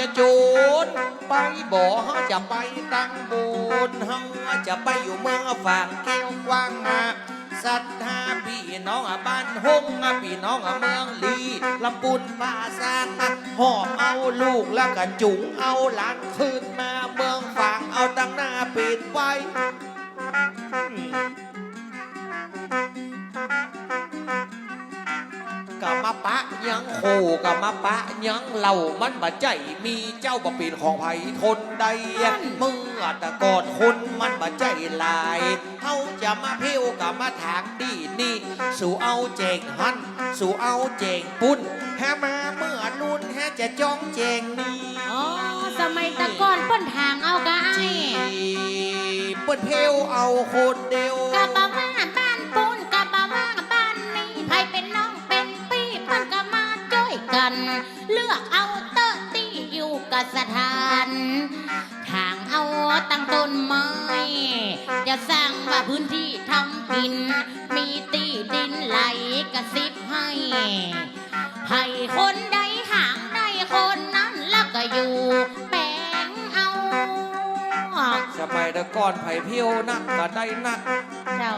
จะโจนไปบ่อจะไปตั้งโบนเฮาจะไปอยู่เมืองฝั่งแก้วกว้างอะศรัทธาพี่น้องอะบ้านหงพี่น้องอะเมืองลีลำปุนป่าซางอะหอบเอาลูกแล้วก็จุงเอาหลานคืนมา กะมาปะยังโคกะมาปะยังเหล่ามันบาใจมีเจ้าบ่เป็นของไผคนใดเมื่อแตะกอดคนมันบาใจหลายเฮาจะมาเพียวกะมาถางดีนี่ สู่เอาเจงหันสู่เอาเจงปุ้นแฮมาเมื่อลุนแฮจะจ้องเจงนี่อ๋อสมัยแตะก่อนเปิ้นทางเอากะไอ้จีเปิ้นเพียวเอาคนเดียวกะบ่ว่า เลือกเอาเตอร์ที่อยู่กับสถาน ทางเอาตั้งต้นไม้ จะสร้างว่าพื้นที่ทำกิน มีตีดินไหลกระซิบให้ ให้คนใดหางใดคนนั้นแล้วก็อยู่แปลงเอาสมัยแตะก่อนไผเพียวนักก็ได้นัก เจ้า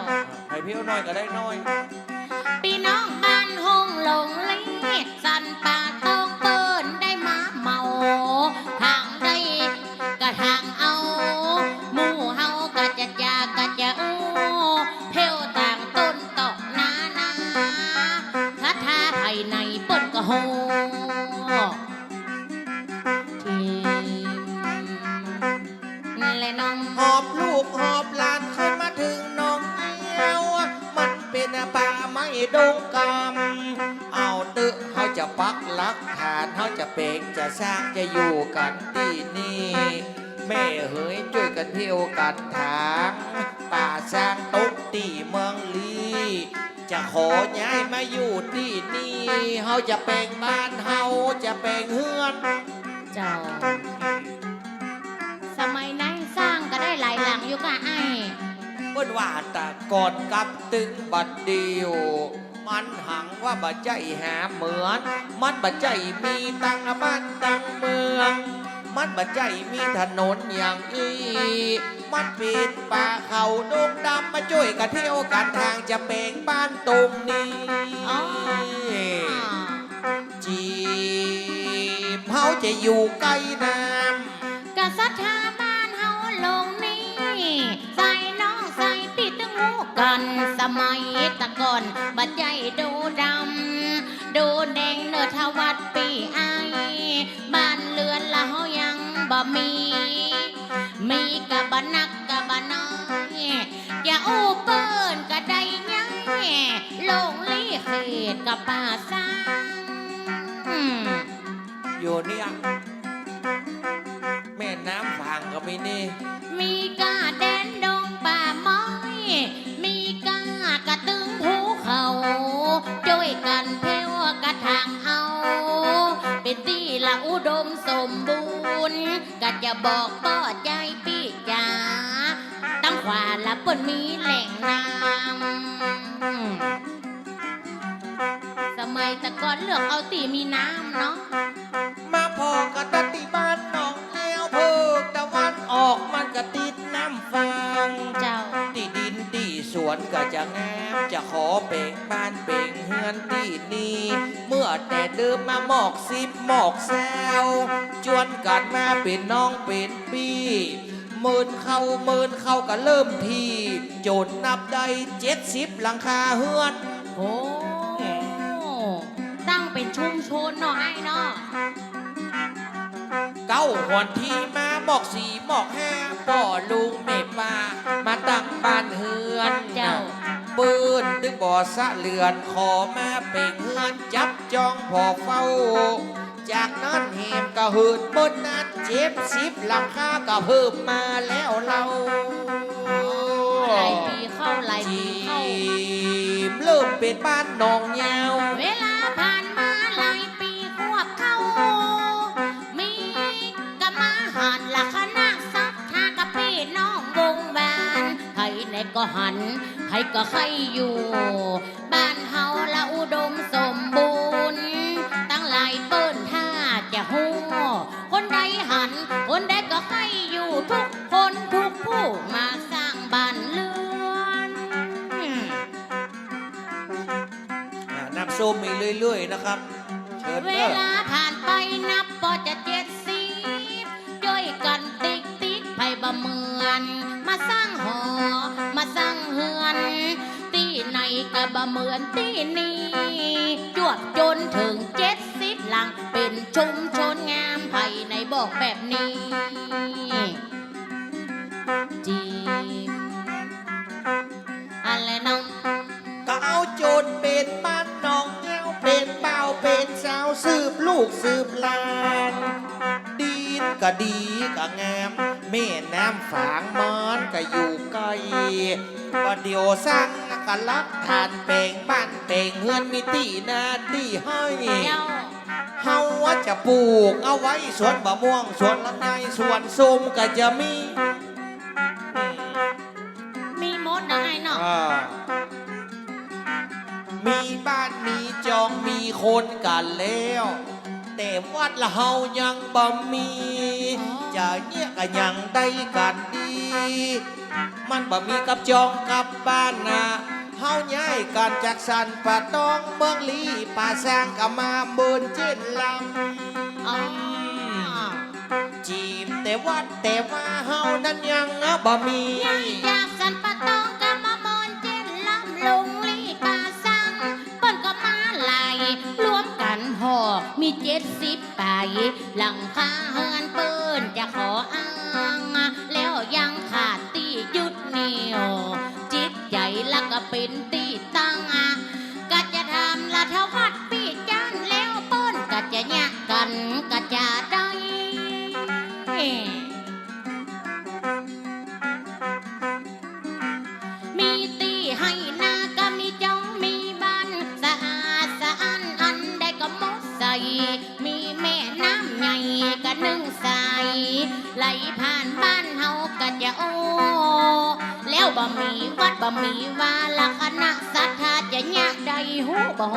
ไผเพียวน้อยก็ได้น้อย พี่น้องบ้าน อาตึกเขาจะปักหลักฐานเขาจะเปกจะสร้างจะอยู่กันที่นี่ แม่เฮ้ยช่วยกันเที่ยวกันทางป่าสร้างตกตีเมืองลีจะขอย้ายมาอยู่ที่นี่เฮาจะแปลงบ้านเฮาจะแปลงเฮือนเจ้า สมัยนั้นสร้างก็ได้หลายหลังอยู่กะไอ้เปิ้นว่าแตะก่อนกับตึงบัดเดียว มันหังว่าบัดใจหาเหมือน มันบัดใจมีตังบ้านตังเมือง มันบัดใจมีถนนอย่างอีมันปิดป่าเขาดงดำมาช่วยกันเที่ยวกันทางจะเป่งบ้านตรงนี้อ๋อจีบเฮาจะอยู่ใกล้น้กษัตริย์ทาบ้านเฮา กันสมัยตะก่อนบัดใจดูดำ ดูแดงเนื้อทวัดปีไอบ้านเรือนละเฮายังบ่มี มีกะบนักกะบน้อยอย่าอู้เปิ้นกะได้ยังลงลี่เขตกะป่าสร้างอืมำอยู่เนี่ยแม่น้ำฝางก็มีนี่ ช่วยกันเพวกระทางเอาเป็นที่ละอุดมสมบูรณ์ก็จะบอกป้อใจพี่จ๋าตั้งขวาละปนมีแหล่งน้ำสมัยแตะก่อนเลือกเอาตีมีน้ำเนาะมาพอกระตัดที่บ้าน ก็จะงามจะขอเป่งบ้านเป่งเฮือนที่นี่เมื่อแต่เดิมมาหมอกสิบหมอกแซวจวนกันมาเป็นน้องเป็นพี่หมื่นเข้าหมื่นเข้าก็เริ่มทีโจนนับได้เจ็ดสิบหลังคาเฮือนโอ้ตั้งเป็นชุมชนเนาะไอ้เนาะ เก้าหวนที่มาบอกสี่บอกห้าป่อลุงเมป้ามาตั้งบ้านเฮือนเจ้าปืนตึงบ่อสะเลือนขอมาเป่งเฮือนจับจองพอเฝ้า จากนั้นเหมก็หืดบนนัดเจ็บสิบหลังคาก็เพิ่มมาแล้วเราหลายปีเข้าหลายปีจีเข้าบเริ่มเป็นบ้านหนองยาว เวลาผ่านมาหลาย หันละคณะซับทากะบพี่น้องวงแหวนใครในก็หันใครก็ใครอยู่ บ้านเฮาละอุดมสมบูรณ์ตั้งหลายเปิ้นท่าจะหู้คนใดหัน คนใดก็ใครอยู่ทุกคนทุกผู้มาสร้างบ้านเลือนนับส้มมีเรื่อยๆนะครับ เชิเน้อ ลาผ่าน บะเหมือนตีนี้จวบจนถึงเจ็ดสิบหลัง เป็นชุมชนงามภายในบอกแบบนี้จีมอะไรน้องก็เอาจรเป็นบ้านน้องเงาเป็นเบาเป็นสาวสืบลูกสืบหลานดีนก็ดีก็งามแม่น้ำฝางมันก็อยู่ไกลประเดี๋ยวสร้าง ก็ลักทานเป่งบ้านเป่งเฮือนมีตีนาดีให้เจ้าเฮาว่าจะปลูกเอาไว้สวนมะม่วงสวนลำไยสวนส้มก็จะมีอืมมีมดนะไอ้เนาะอ่ามีบ้านมีจองมีคนกันแล้ว แต่วัดละเฮายังบ่มี จะเนี่ยก็ยังได้กันดี มันบ่มีกับจองกับบ้านนะ เฮาย้ายกันจากสันป่าตองเมืองลีป่าสร้างก็มาบินเจ็ดลำอ๋อจีบแต่วัดแต่ว่าเฮานั้นยังบ่มียายจากสันปะตองกะมาบอนเจนลำลงลีป่าสังเปิ้นก็มาไหลรวมกันห่อมีเจ็ดสิบไปหลังคาเฮือนเปิ้นจะขออ้า ก็เป็นตีตั้งก็จะทำละทวัดปีจันแล้วป้นก็จะแยกกันก็ มีวาละคณะศรัทธาจะยากใดหูบ่โห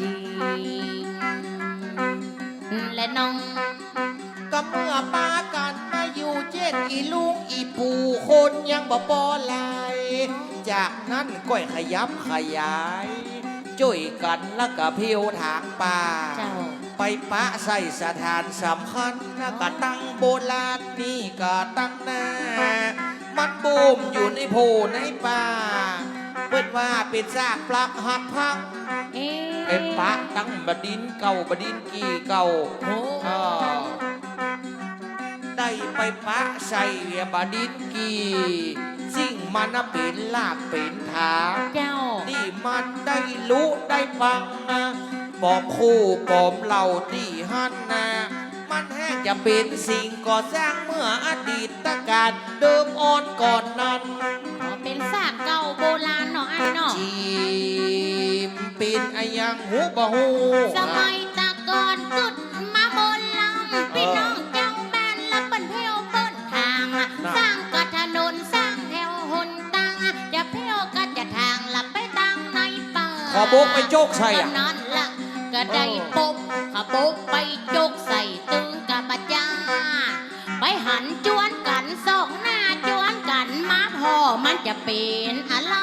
จริงและน้องก็เมื่อปากันมาอยู่เจ็ดอีลุงอีปู่คนยังบ่ปอลายจากนั้นก้อยขยับขยายช่วยกันแล้วก็เพียวถางป่าเจ้าไปปะใส่สถานสำคัญแล้วก็ตั้งโบราณนี่ก็ตั้งหน้า มันบูมอยู่ในโพในป่าเปิดว่าเป็นซากปลักหักพักเอ๊ะเป็นปะตั้งบดินเก่าบดินกี่เก่าโอ้อ่าได้ไปปะใส่บดินกีสิ่งมันน่ะเป็นลากเป็นทางเจ้าที่มันได้รู้ได้ฟังนะปอมคู่ปอมเหล่าที่หันนะมัน แห้งจะเป็นสิ่งก่อสร้างเมื่ออดีตการเดิมอ่อนก่อนนั้นอ๋อเป็นซากเก่าโบราณเนาะไอ้เนาะจีมเป็นอะยังหูบ่หูสมัยตะก่อนสุดมาบนลำพี่น้องเจ้าแบนและเปิ้นเพลวเปิ้นทาง สร้างกระถนนสร้างแถวหนตังจะเพลวก็จะทางละไปตังในป่าขอโบกไปโจกใส่ก็อะนั่นละก็ได้ปบขบกไปจกใเป็นอะไร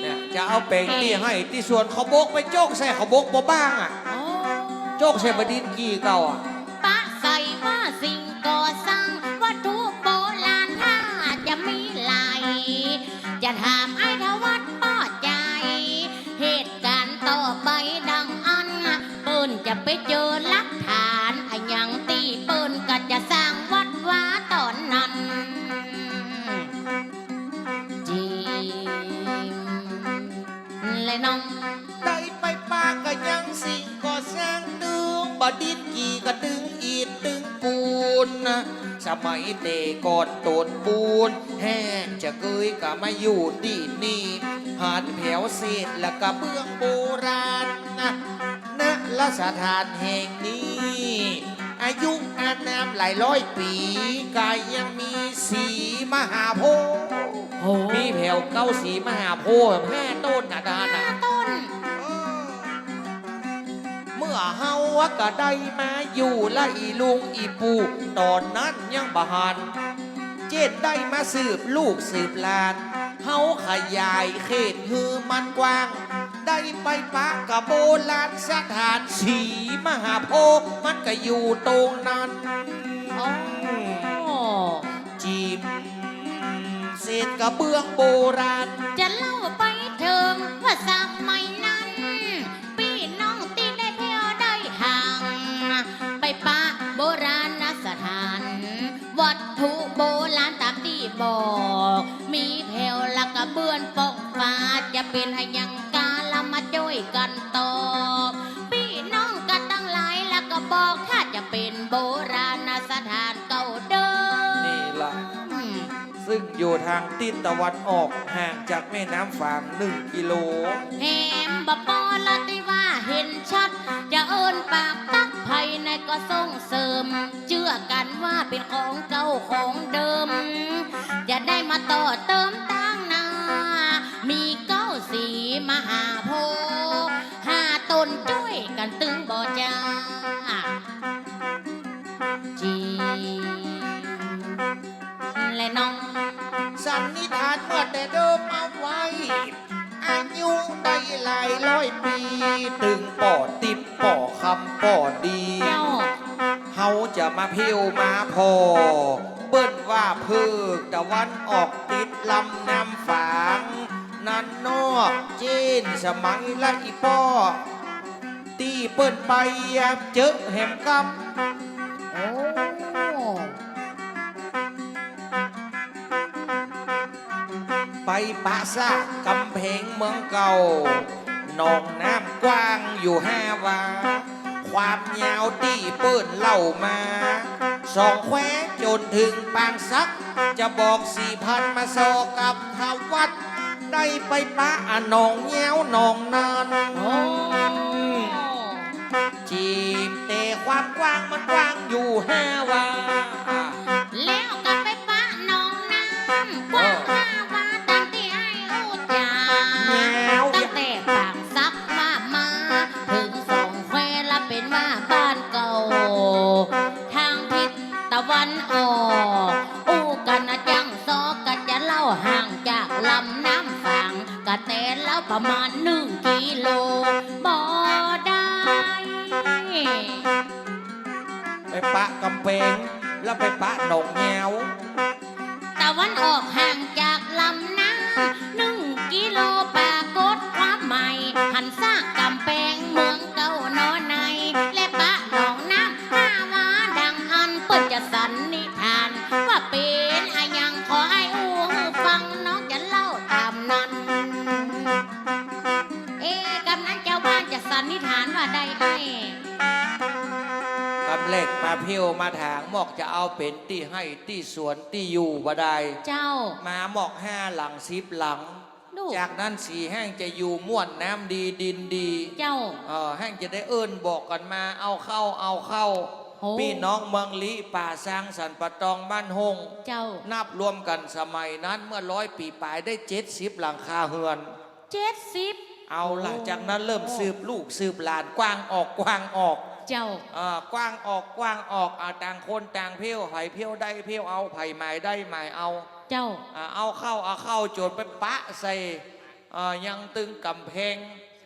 เนี่ยจะเอาแปลงที่ให้ที่ส่วนเขาโบกไปโจกใส่เขาโบกบ่บ้างอะ โอ้ โจกใส่บดินกี่เก่าอะ สมัยเตก่อนโตนปูน แห้งจะเกยก็มาอยู่ที่นี่ หาดแผวเศษและก็เบื้องโบราณนะณละสถานแห่งนี้ อายุอานามหลายร้อยปีกายยังมีสีมหาโพธิ์โอ้มีแผวเก้าสีมหาโพธิ์แม่ต้นนาดานอะต้นเเฮาก็ได้มาอยู่ละอีลุงอีปูตอนนั้นยังบหันเจ็ดได้มาสืบลูกสืบหลานเฮาขยายเขตฮือมันกว้าง ได้ไปปะกับโบราณสถานสีมหาโพธิ์มันก็อยู่ตรงนั้นโอ้จีบเศษกระเบื้องโบราณ จะเล่าไปเถิงว่าสมัย โบราณตามที่บอก มีแผ่วและกระเบื้องปองฟ้าจะเป็นให้ยังกาละมาจ้อยกันต่อพี่น้องกันตั้งหลายแล้วก็บอกถ้าจะเป็นโบราณสถานเก่าเดิมนี่ล่ะ อืมซึ่งอยู่ทางทิศตะวันออกห่างจากแม่น้ำฝางหนึ่งกิโล แหมบปอละติว่า เห็นชัด จะเอินปากตักภายในก็ส่งเสริม เชื่อกันว่าเป็นของเก่าของเดิม จะได้มาต่อเติมตั้งนา มีเก้าสีมหาโพธิ์ห้าตนจ้วยกันตึงบ่จ้า ยุได้หลายร้อยปี ตึงป่อติบป่อคำป่อดีเจ้าเฮาจะมาเพียวมาพอเปิ้นว่าเพิกตะวันออกติดลำน้ำฝางนันนอกเจนสมัยละอีป้อตีเปิ้นไปเจอแหมกำ ปปะซากกำแพงเมืองเก่าหนองน้ำกว้างอยู่ห้าวา ความยาวตีเปิ้นเล่ามา สองแควจนถึงปางซัก จะบอกสี่พันมาสอกับทวัด ได้ไปปะอะหนองแย้วหนองนานโอ้จีบแต่ความกว้างมันกว้างอยู่ห้าวา กำแพงแล้วไปปะหนองแย้วตะวันออกห่างจากลำน้ำหนึ่งกิโลปรากฏความใหม่ หันสร้างกำแพงเมืองเก่านอนใน และปะหนองน้ำห้าวาดังอันเปิดจะสันนิทาน ว่าเป็นอายังขอให้อูฟังน้องจะเล่าตามนั้น เอ๊กำนั้นเจ้าบ้านจะสันนิฐานว่าใดไมาเพียวมาถางหมอกจะเอาเป็นที่ให้ที่สวนที่อยู่บ่ได้เจ้า มาหมอกห้าหลังสิบหลัง ดู จากนั้นสีแห้งจะอยู่ม่วนน้ำดีดินดีเจ้า เออแห้งจะได้เอิ้นบอกกันมาเอาเข้าเอาเข้าโอ้ พี่น้องเมืองลีป่าซางสันปะตองบ้านหง เจ้านับรวมกันสมัยนั้นเมื่อร้อยปีปลายได้เจ็ดสิบหลังคาเฮือน เจ็ดสิบ เอาล่ะโอ้ จากนั้นเริ่มสืบลูกสืบหลานกว้างออกกว้างออก เจ้าอ่ากว้างออกกว้างออกอ่าต่างคนต่างเพี้ยวไผ่เพี้ยวได้เพี้ยวเอาไผ่หมายได้หมายเอาเจ้า อ่าเอาเข้าเอาเข้าโจนไปปะใส่อ่ายังตึงกำแพง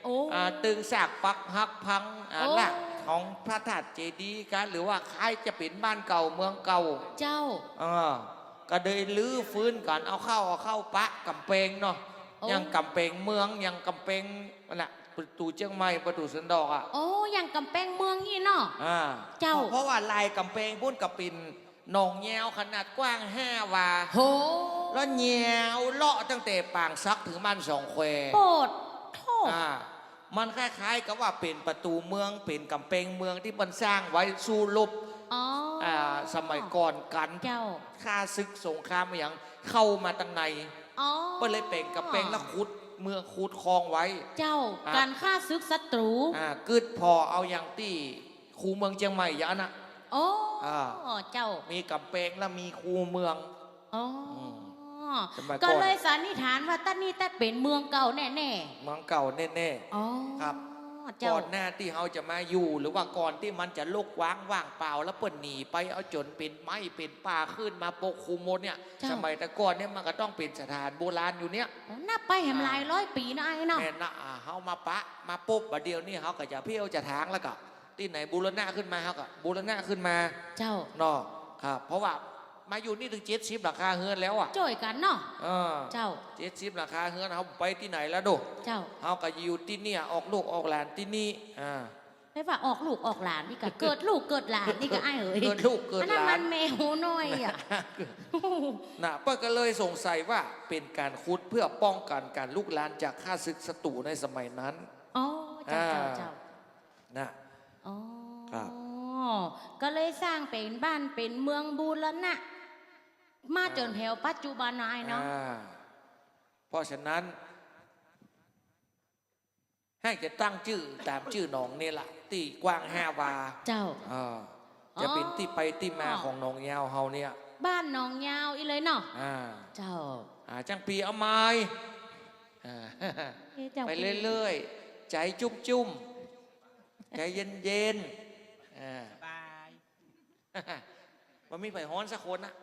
โอ้ อ่าตึงสากปักหักพังอ่าโอ้ หลักของพระธาตุเจดีย์กันหรือว่าใครจะเป็นบ้านเก่าเมืองเก่า เจ้าอ่าก็เลยลื้อฟื้นกันเอาเข้าเอาเข้าปะกำแพงเนาะโอ้ ยังกำแพงเมืองยังกำแพงนั่นแหละ ประตูเชียงใหม่ประตูสันดอกอะโอ้ยังกำแพงเมืองนี่เนาะอ่าเจ้า เพราะว่าลายกำแพงพุ่นกับปินหนองแยวขนาดกว้างห้าวาโหแล้วแยวเลาะตั้งแต่ปางซักถึงบ้านสองแควโปรดโทษอ่ามันคล้ายๆกับว่าเป็นประตูเมืองเป็นกำแพงเมืองที่มันสร้างไว้สู้รบอ๋อออ่าสมัยก่อนกันเจ้าค่าศึกสงครามอหย่างเข้ามาตั้งในอ๋อก็เลยเป็นกำแพงแล้วขุด เมืองขุดคลองไว้ เจ้าอะ การฆ่าศึกศัตรู อ่ากึดพอเอาอย่างที่คูเมืองเชียงใหม่อยางนะ โอ้อ่า เจ้ามีกำแพงแล้วมีคูเมือง อ๋ออสมัยก่อน ก็เลยสันนิษฐานว่าตั้นนี่แต่เป็นเมืองเก่าแน่เมืองเก่าแน่ๆอ๋อครับๆ เจ้าก่อนหน้าที่เขาจะมาอยู่ หรือว่าก่อนที่มันจะลกว้างว่างเปล่า แล้วเปิดหนีไปเอาจนเป็นไม้เป็นป่าขึ้นมาปกคลุมหมดเนี่ยเจ้าสมัยแต่ก่อนเนี่ยมันก็ต้องเป็นสถานโบราณอยู่เนี่ยโอ้นับไปแหมหลายร้อยปีนะไอ้เนาะแม่นะอ่าเขามาปะมาปุ๊บบัดเดียวนี่เขาก็จะเพี้ยวจะทางแล้วก็ที่ไหนบูรณะขึ้นมาเขาก็บูรณะขึ้นมา เจ้าเนาะครับเพราะว่า มาอยู่นี่ถึงเจ็ดสิบราคาเฮือนแล้วอะจ่อยกันเนาะเออเจ้าเจ็ดสิบราคาเฮือนเขาไปที่ไหนแล้วดูเจ้าเขาก็อยู่ที่เนี่ยออกลูกออกหลานที่นี่อ่าไม่ว่าออกลูกออกหลานนี่ก็เกิดลูกเกิดหลานนี่ก็ไอ้เอ๋ยเกิดลูกเกิดอันหนั้นลามันนแมวน้อยอะนะเปิ้ลก็เลยสงสัยว่าเป็นการคุดเพื่อป้องกันการลุกลานจากข้าศึกศัตรูในสมัยนั้นอ๋อเจ้าเจ้าอ่าเจ้านะอ๋อครับก็เลยสร้างเป็นบ้านเป็นเมืองบูรณะ มาจนแถวปัจจุบันนายเนาะอ่าเพราะฉะนั้น ให้จะตั้งชื่อตามชื่อหนองนี่แหละตีกว้างห้าวา เจ้าอ่าจะเป็นอ๋อที่ไปที่มาของหนองยาวเฮาเนี่ย บ้านหนองยาวอีเลยเนาะอ่าเจ้าอ่าจังปีเอาไม้อ่าเอ๊ะจ้าไปเรื่อยๆ ใจจุ่มๆใจเย็นๆอ่าบายมันมีไผ่ฮ้อนสักคนนะ